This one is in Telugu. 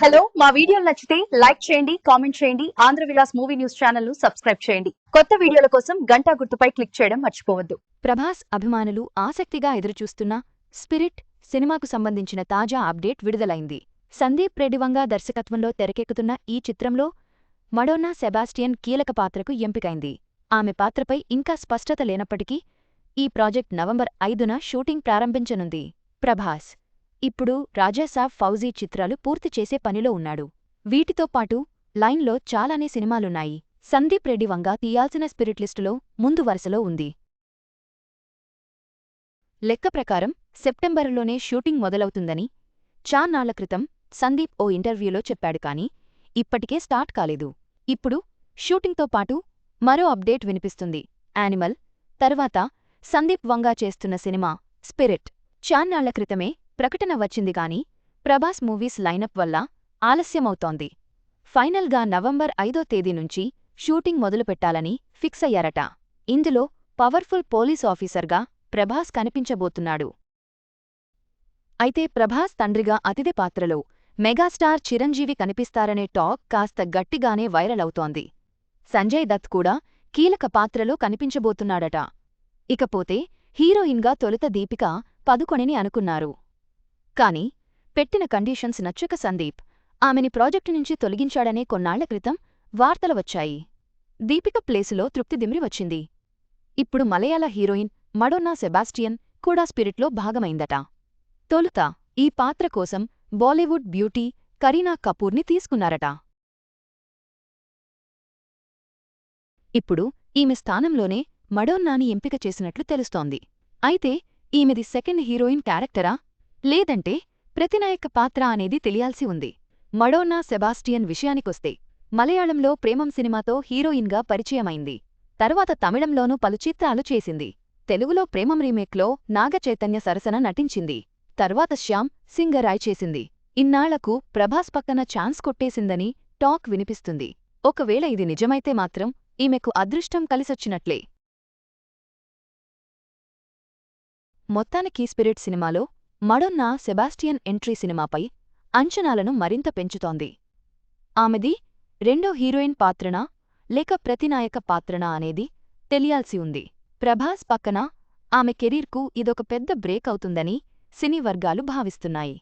హలో మా వీడియోలు నచ్చితే లైక్ చేయండి కామెంట్ చేయండి ఆంధ్ర విలాస్ మూవీ న్యూస్ ఛానల్ను సబ్స్క్రైబ్ చేయండి. కొత్త వీడియోల కోసం గంటా గుర్తుపై క్లిక్ చేయడం మర్చిపోవద్దు. ప్రభాస్ అభిమానులు ఆసక్తిగా ఎదురుచూస్తున్న స్పిరిట్ సినిమాకు సంబంధించిన తాజా అప్డేట్ విడుదలైంది. సందీప్ రెడ్డివంగా దర్శకత్వంలో తెరకెక్కుతున్న ఈ చిత్రంలో మడోనా సెబాస్టియన్ కీలక పాత్రకు ఎంపికైంది. ఆమె పాత్రపై ఇంకా స్పష్టత లేనప్పటికీ ఈ ప్రాజెక్ట్ నవంబర్ ఐదున షూటింగ్ ప్రారంభించనుంది. ప్రభాస్ ఇప్పుడు రాజాసాబ్ ఫౌజీ చిత్రాలు పూర్తి చేసే పనిలో ఉన్నాడు. వీటితో పాటు లైన్లో చాలానే సినిమాలున్నాయి. సందీప్ రెడ్డి వంగ తీయాల్సిన స్పిరిట్ లిస్టులో ముందు వరుసలో ఉంది. లెక్క ప్రకారం సెప్టెంబరులోనే షూటింగ్ మొదలవుతుందని చాన్నాళ్ళ క్రితం సందీప్ ఓ ఇంటర్వ్యూలో చెప్పాడు కాని ఇప్పటికే స్టార్ట్ కాలేదు. ఇప్పుడు షూటింగ్తో పాటు మరో అప్డేట్ వినిపిస్తుంది. యానిమల్ తర్వాత సందీప్ వంగా చేస్తున్న సినిమా స్పిరిట్. చాన్నాళ్ళ క్రితమే ప్రకటన వచ్చింది గాని ప్రభాస్ మూవీస్ లైనప్ వల్ల ఆలస్యమవుతోంది. ఫైనల్గా నవంబర్ ఐదో తేదీ నుంచి షూటింగ్ మొదలుపెట్టాలని ఫిక్స్ అయ్యారట. ఇందులో పవర్ఫుల్ పోలీస్ ఆఫీసర్గా ప్రభాస్ కనిపించబోతున్నాడు. అయితే ప్రభాస్ తండ్రిగా అతిథి పాత్రలో మెగాస్టార్ చిరంజీవి కనిపిస్తారనే టాక్ కాస్త గట్టిగానే వైరల్ అవుతోంది. సంజయ్ దత్ కూడా కీలక పాత్రలో కనిపించబోతున్నాడట. ఇకపోతే హీరోయిన్గా తొలుత దీపిక పదుకొనిని అనుకున్నారు. కాని పెట్టిన కండీషన్స్ నచ్చక సందీప్ ఆమెని ప్రాజెక్టు నుంచి తొలగించాడనే కొన్నాళ్ళ క్రితం వార్తలు వచ్చాయి. దీపిక ప్లేసులో తృప్తి దిమ్రి వచ్చింది. ఇప్పుడు మలయాళ హీరోయిన్ మడోన్నా సెబాస్టియన్ కూడా స్పిరిట్లో భాగమైందట. తొలుత ఈ పాత్ర కోసం బాలీవుడ్ బ్యూటీ కరీనా కపూర్ని తీసుకున్నారట. ఇప్పుడు ఈమె స్థానంలోనే మడోన్నాని ఎంపిక చేసినట్లు తెలుస్తోంది. అయితే ఈమెది సెకండ్ హీరోయిన్ క్యారెక్టరా? లేదంటే ప్రతినాయక పాత్ర అనేది తెలియాల్సి ఉంది. మడోన్నా సెబాస్టియన్ విషయానికొస్తే మలయాళంలో ప్రేమం సినిమాతో హీరోయిన్గా పరిచయమైంది. తర్వాత తమిళంలోనూ పలు చిత్రాలు చేసింది. తెలుగులో ప్రేమం రీమేక్లో నాగచైతన్య సరసన నటించింది. తర్వాత శ్యామ్ సింగరాయ్ చేసింది. ఇన్నాళ్ళకు ప్రభాస్ పక్కన ఛాన్స్ కొట్టేసిందని టాక్ వినిపిస్తుంది. ఒకవేళ ఇది నిజమైతే మాత్రం ఈమెకు అదృష్టం కలిసొచ్చినట్లే. మొత్తానికి స్పిరిట్ సినిమాలో మడొన్న సెబాస్టియన్ ఎంట్రీ సినిమాపై అంచనాలను మరింత పెంచుతోంది. ఆమెది రెండో హీరోయిన్ పాత్రనా లేక ప్రతినాయక పాత్రనా అనేది తెలియాల్సి ఉంది. ప్రభాస్ పక్కన ఆమె కెరీర్కు ఇదొక పెద్ద బ్రేక్ అవుతుందని సినీ వర్గాలు భావిస్తున్నాయి.